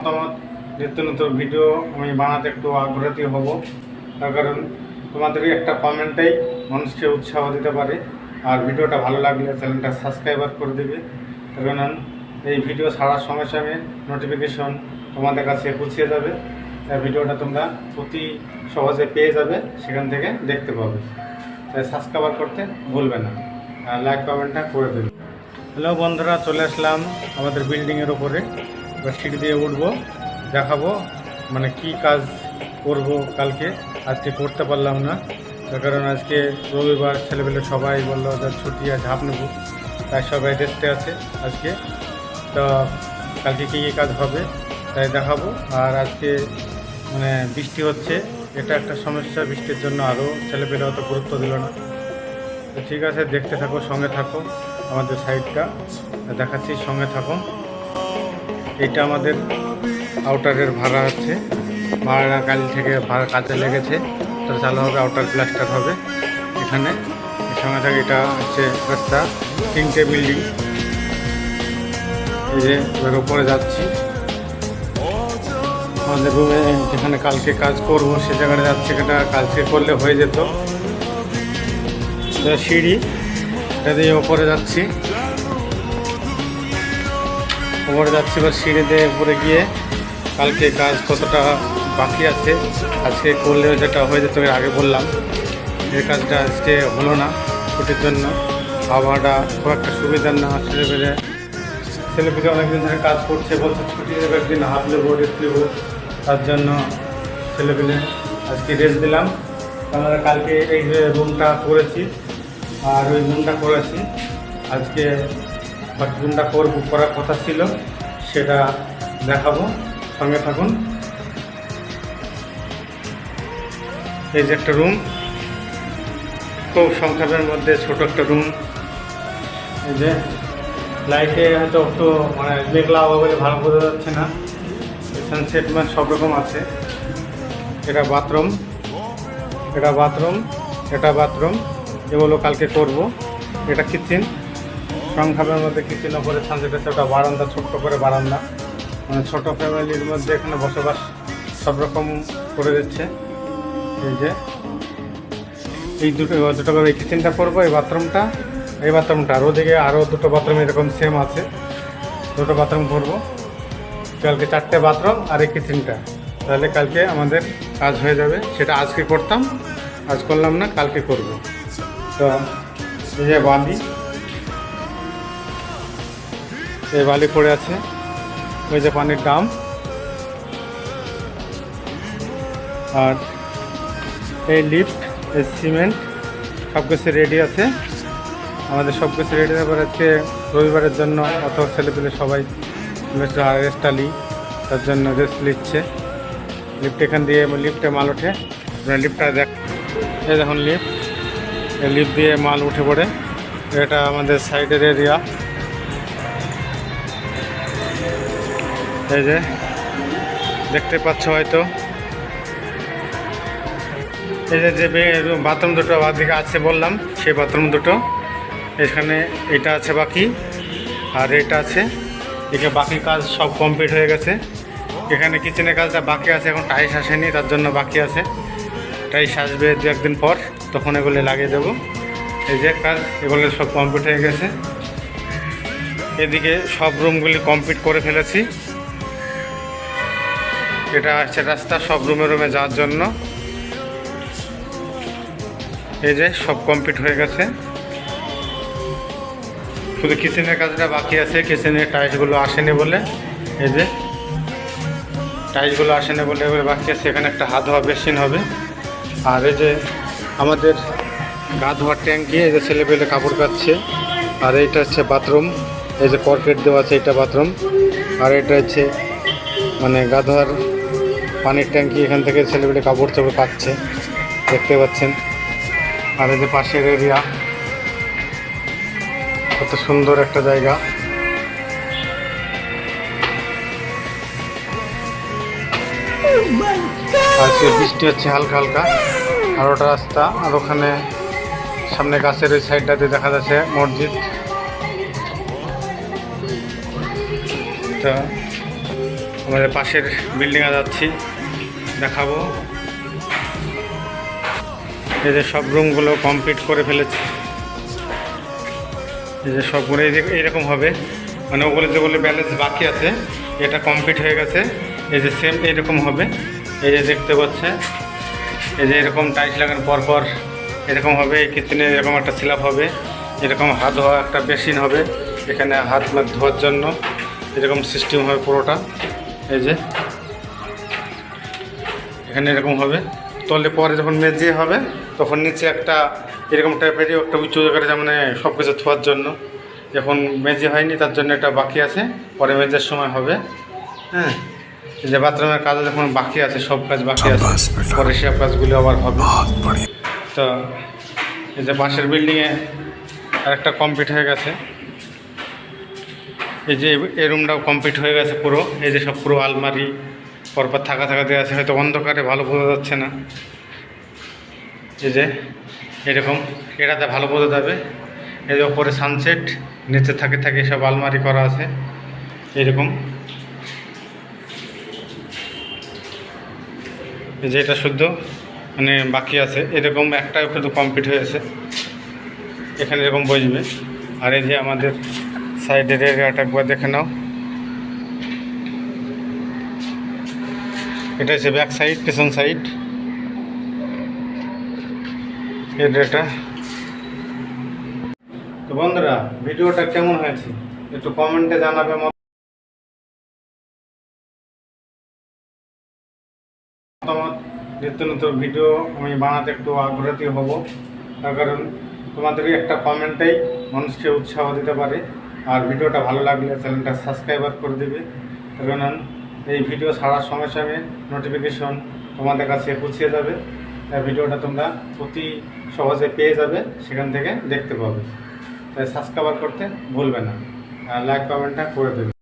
মতামত নিত্য নতুন ভিডিও আমি বানাতে একটু আগ্রহী হব। তার কারণ তোমাদের একটা কমেন্টেই মানুষকে উৎসাহ দিতে পারে। আর ভিডিওটা ভালো লাগলে চ্যানেলটা সাবস্ক্রাইবার করে দেবে। তার কারণ এই ভিডিও ছাড়ার সঙ্গে সঙ্গে নোটিফিকেশন তোমাদের কাছে পৌঁছে যাবে। তাই ভিডিওটা তোমরা অতি সহজে পেয়ে যাবে, সেখান থেকে দেখতে পাবে। তাই সাবস্ক্রাইবার করতে ভুলবে না। আর লাইক কমেন্টটা করে দেবে। হ্যালো বন্ধুরা, চলে আসলাম আমাদের বিল্ডিংয়ের ওপরে এবার সিঁড়ি দিয়ে উঠবো, দেখাবো মানে কি কাজ করব কালকে। আজকে করতে পারলাম না, তার কারণ আজকে রবিবার ছেলেপেলে সবাই বলল যে ছুটি আর ঝাঁপ নেব। তাই সবাই রেস্টে আছে আজকে। তো কালকে কী কী কাজ হবে তাই দেখাবো। আর আজকে মানে বৃষ্টি হচ্ছে, এটা একটা সমস্যা, বৃষ্টির জন্য আরও ছেলেপেলে অত গুরুত্ব দিল না। তো ঠিক আছে, দেখতে থাকো, সঙ্গে থাকো আমাদের সাইডটা দেখাচ্ছি, সঙ্গে থাকো। এটা আমাদের আউটারের ভাড়া আছে ভাড়া কাল থেকে ভাড়া কাজে লেগেছে। তো চালু হবে আউটার প্লাস্টার হবে। এখানে এর সঙ্গে থাকে এটা হচ্ছে রাস্তা, তিনটে বিল্ডিং এই যে এবার উপরে যাচ্ছি। আমাদের রুমে যেখানে কালকে কাজ করব, সে জায়গাটা যাচ্ছি এটা কালকে করলে হয়ে যেত। সিঁড়ি। এটা দিয়ে ওপরে যাচ্ছি। ওপরে যাচ্ছি সিঁড়ি দিয়ে উপরে গিয়ে কালকে কাজ কতটা বাকি আছে, আজকে করলে যেটা হয়ে যেত আগে বললাম। এই কাজটা আজকে হলো না, ছুটির জন্য। আবহাওয়াটা খুব একটা সুবিধার না ছেলেপেলে ছেলেপেলে অনেকদিন ধরে কাজ করছে, বলছে ছুটি দেবে একদিন, হাত নেব রেস্ট নেব। তার জন্য ছেলে পেলে আজকে রেস্ট দিলাম। আমরা কালকে এই যে রুমটা করেছি, আর ওই রুমটা করেছি, আজকে রুমটা বুক করার কথা ছিল, সেটা দেখাবো। সঙ্গে থাকুন। এই যে একটা রুম, খুব সংক্ষেপের মধ্যে ছোট একটা রুম। এই যে, লাইটে হয়তো একটু মানে মেঘলা হবে বলে ভালো বোঝা যাচ্ছে না। সানসেট মানে সব রকম আছে। এটা বাথরুম এটা বাথরুম এটা বাথরুম এগুলো কালকে করব। এটা কিচেন সংখ্যাবের মধ্যে কিচেন ওপরে আছে ওটা বারান্দা, ছোট্ট করে বারান্দা। মানে ছোট ফ্যামিলির মধ্যে এখানে বসবাস সব রকম করে দিচ্ছে। এই যে, এই দুটো দুটো করে কিচেনটা করব? এই বাথরুমটা এই বাথরুমটা, আর ওদিকে আরও দুটো বাথরুম এরকম সেম আছে। দুটো বাথরুম করব। কালকে চারটে বাথরুম আর এই কিচেনটা। তাহলে কালকে আমাদের কাজ হয়ে যাবে। সেটা আজকে করতাম, আজ করলাম না, কালকে করব। তো, এই যে বালি এই বালি পড়ে আছে। ওই যে পানির ডাম আর এই লিফট এই সিমেন্ট সব কিছু রেডি আছে। আমাদের সব কিছু রেডি তারপর আজকে রবিবারের জন্য অত ছেলেপেলে সবাই রেস্টটা নিই তার জন্য রেস্ট নিচ্ছে। লিফট এখান দিয়ে লিফটে মাল ওঠে। লিফটটা দেখ এই দেখুন লিফট এই লিফট দিয়ে মাল উঠে পড়ে। এটা আমাদের সাইডের এরিয়া এই যে, দেখতে পাচ্ছ হয়তো। এই যে যে বাথরুম দুটো দিকে আছে বললাম, সেই বাথরুম দুটো। এখানে এটা আছে বাকি, আর এটা আছে। এদিকে বাকি কাজ সব কমপ্লিট হয়ে গেছে। এখানে কিচেনের কাজটা বাকি আছে, এখন টাইস আসেনি, তার জন্য বাকি আছে। টাইস আসবে দু একদিন পর, তখন এগুলো লাগিয়ে দেবো। এই যে কাজ, এগুলো সব কমপ্লিট হয়ে গেছে। এদিকে সব রুমগুলি কমপ্লিট করে ফেলেছি। এটা আছে রাস্তা, সব রুমে রুমে যাওয়ার জন্য। এই যে সব কমপ্লিট হয়ে গেছে। শুধু কিচেনের কাজটা বাকি আছে কিচেনের টাইলসগুলো আসেনি বলে। এই যে টাইলসগুলো আসেনি বলে এবার বাকি আছে, এখানে একটা হাত ধোয়া বেসিন হবে। আর এই যে আমাদের গা ধোয়ার ট্যাঙ্কি এই যে ছেলে পেলে কাপড় কাচ্ছে আর এইটা হচ্ছে বাথরুম এই যে কর্পেট দেওয়া আছে এটা বাথরুম আর এটা হচ্ছে মানে গা ধোয়ার পানির ট্যাঙ্কি এখান থেকে ছেলেপেলে কাপড় চাপড় পাচ্ছে দেখতে পাচ্ছেন। আর এই যে পাশের এরিয়া কত সুন্দর একটা জায়গা। আজকে বৃষ্টি হচ্ছে হালকা হালকা, আর ওটা রাস্তা, আর ওখানে সামনে গাছের ওই সাইডটাতে দেখা যাচ্ছে মসজিদ। তা, আমাদের পাশের বিল্ডিংয়ে যাচ্ছি। দেখাবো। এই যে সব রুমগুলো কমপ্লিট করে ফেলেছি। এই যে সবগুলো এই যে এইরকম হবে। মানে ওগুলো যেগুলো ব্যালেন্স বাকি আছে, এটা কমপ্লিট হয়ে গেছে। এই যে সেম এরকম হবে। এই যে দেখতে পাচ্ছে, এই যে এরকম টাইলস লাগানোর পর পর এরকম হবে। এই কিচেনে এরকম একটা স্ল্যাব হবে। এরকম হাত ধোয়া একটা বেসিন হবে। এখানে হাত ধোয়ার জন্য এরকম সিস্টেম হবে পুরোটা। এই যে এখানে এরকম হবে। তলে পরে যখন মেজে হবে তখন নিচে একটা এরকম টাইপেরই একটা উঁচু জায়গাটা মানে সব কিছু থোয়ার জন্য। যখন মেজে হয়নি তার জন্য এটা বাকি আছে। পরে মেজের সময় হবে। হ্যাঁ? যে বাথরুমের কাজ যখন বাকি আছে সব কাজ বাকি আছে পরে সব কাজগুলো আবার হবে। তো এই যে পাশের বিল্ডিংয়ে আরেকটা কমপ্লিট হয়ে গেছে। এই যে এই রুমটাও কমপ্লিট হয়ে গেছে পুরো। এই যে সব পুরো আলমারি পরপর থাকা থাকা দেওয়া আছে, হয়তো অন্ধকারে ভালো বোঝা যাচ্ছে না। এই যে, এরকম এটাতে ভালো বোঝা যাবে। যে ওপরে সানসেট নিচে থাকে থাকে সব আলমারি করা আছে, এরকম। যে এটা শুদ্ধ মানে বাকি আছে। এরকম একটা কিন্তু কমপ্লিট হয়েছে এখানে এরকম বসবে। আর এই যে আমাদের সাইডের এরিয়াটা একবার দেখে নাও। এটা হচ্ছে ব্যাক সাইড পেছন সাইড এটা তো বন্ধুরা, ভিডিওটা কেমন হয়েছে? একটু কমেন্টে জানাবে মতামত। নিত্য নতুন ভিডিও আমি বানাতে একটু আগ্রহী হব। তার কারণ তোমাদের একটা কমেন্টেই মানুষকে উৎসাহ দিতে পারে। আর ভিডিওটা ভালো লাগলে চ্যানেলটা সাবস্ক্রাইবার করে দেবে। কারণ এই ভিডিও ছাড়ার সঙ্গে সঙ্গে নোটিফিকেশন তোমাদের কাছে পৌঁছে যাবে। তাই ভিডিওটা তোমরা অতি সহজে পেয়ে যাবে, সেখান থেকে দেখতে পাবে। তাই সাবস্ক্রাইবার করতে ভুলবে না। আর লাইক কমেন্টটা করে দেবে।